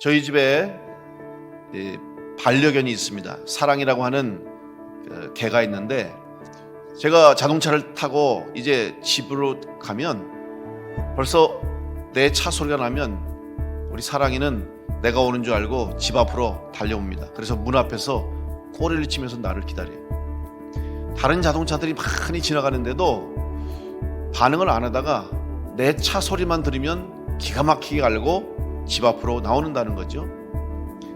저희 집에 이 반려견이 있습니다. 사랑이라고 하는 그 개가 있는데 제가 자동차를 타고 이제 집으로 가면 벌써 내 차 소리가 나면 우리 사랑이는 내가 오는 줄 알고 집 앞으로 달려옵니다. 그래서 문 앞에서 꼬리를 치면서 나를 기다려요. 다른 자동차들이 많이 지나가는데도 반응을 안 하다가 내 차 소리만 들으면 기가 막히게 알고 집 앞으로 나오는다는 거죠.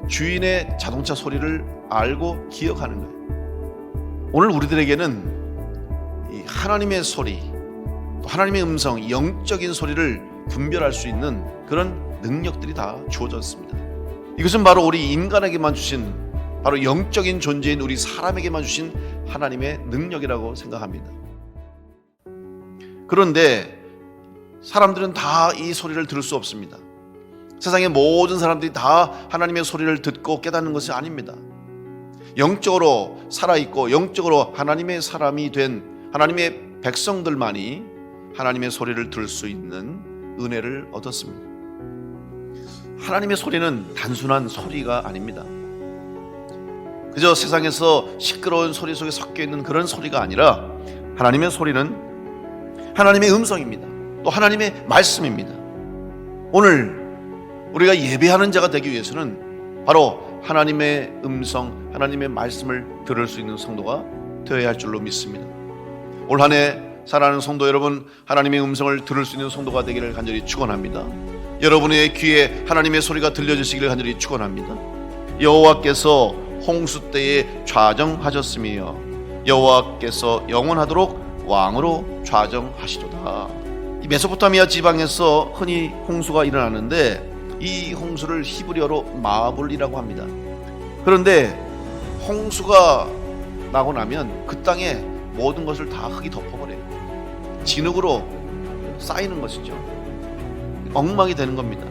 주인의 자동차 소리를 알고 기억하는 거예요. 오늘 우리들에게는 이 하나님의 소리, 또 하나님의 음성, 영적인 소리를 분별할 수 있는 그런 능력들이 다 주어졌습니다. 이것은 바로 우리 인간에게만 주신 바로 영적인 존재인 우리 사람에게만 주신 하나님의 능력이라고 생각합니다. 그런데 사람들은 다 이 소리를 들을 수 없습니다. 세상의 모든 사람들이 다 하나님의 소리를 듣고 깨닫는 것이 아닙니다. 영적으로 살아있고 영적으로 하나님의 사람이 된 하나님의 백성들만이 하나님의 소리를 들을 수 있는 은혜를 얻었습니다. 하나님의 소리는 단순한 소리가 아닙니다. 그저 세상에서 시끄러운 소리 속에 섞여 있는 그런 소리가 아니라 하나님의 소리는 하나님의 음성입니다. 또 하나님의 말씀입니다. 오늘 우리가 예배하는 자가 되기 위해서는 바로 하나님의 음성, 하나님의 말씀을 들을 수 있는 성도가 되어야 할 줄로 믿습니다. 올 한 해 사랑하는 성도 여러분, 하나님의 음성을 들을 수 있는 성도가 되기를 간절히 축원합니다. 여러분의 귀에 하나님의 소리가 들려주시기를 간절히 축원합니다. 여호와께서 홍수 때에 좌정하셨으며 여호와께서 영원하도록 왕으로 좌정하시도다. 이 메소포타미아 지방에서 흔히 홍수가 일어나는데 이 홍수를 히브리어로 마블이라고 합니다. 그런데 홍수가 나고 나면 그 땅에 모든 것을 다 흙이 덮어버려요. 진흙으로 쌓이는 것이죠. 엉망이 되는 겁니다.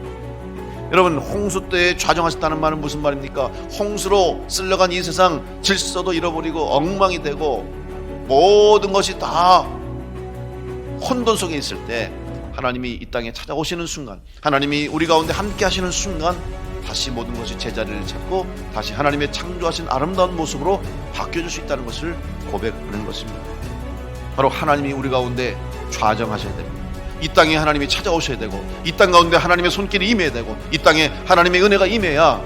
여러분 홍수 때에 좌정하셨다는 말은 무슨 말입니까? 홍수로 쓸려간 이 세상 질서도 잃어버리고 엉망이 되고 모든 것이 다 혼돈 속에 있을 때 하나님이 이 땅에 찾아오시는 순간 하나님이 우리 가운데 함께 하시는 순간 다시 모든 것이 제자리를 찾고 다시 하나님의 창조하신 아름다운 모습으로 바뀌어질 수 있다는 것을 고백하는 것입니다. 바로 하나님이 우리 가운데 좌정하셔야 됩니다. 이 땅에 하나님이 찾아오셔야 되고 이 땅 가운데 하나님의 손길이 임해야 되고 이 땅에 하나님의 은혜가 임해야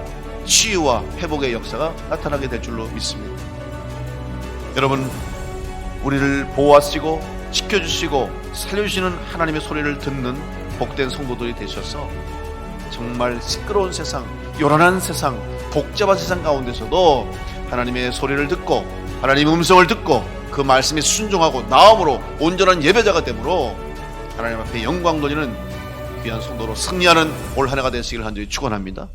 치유와 회복의 역사가 나타나게 될 줄로 믿습니다. 여러분 우리를 보호하시고 지켜주시고 살려주시는 하나님의 소리를 듣는 복된 성도들이 되셔서 정말 시끄러운 세상, 요란한 세상, 복잡한 세상 가운데서도 하나님의 소리를 듣고 하나님의 음성을 듣고 그 말씀에 순종하고 나음으로 온전한 예배자가 되므로 하나님 앞에 영광 돌리는 귀한 성도로 승리하는 올 한 해가 되시기를 간절히 축원합니다.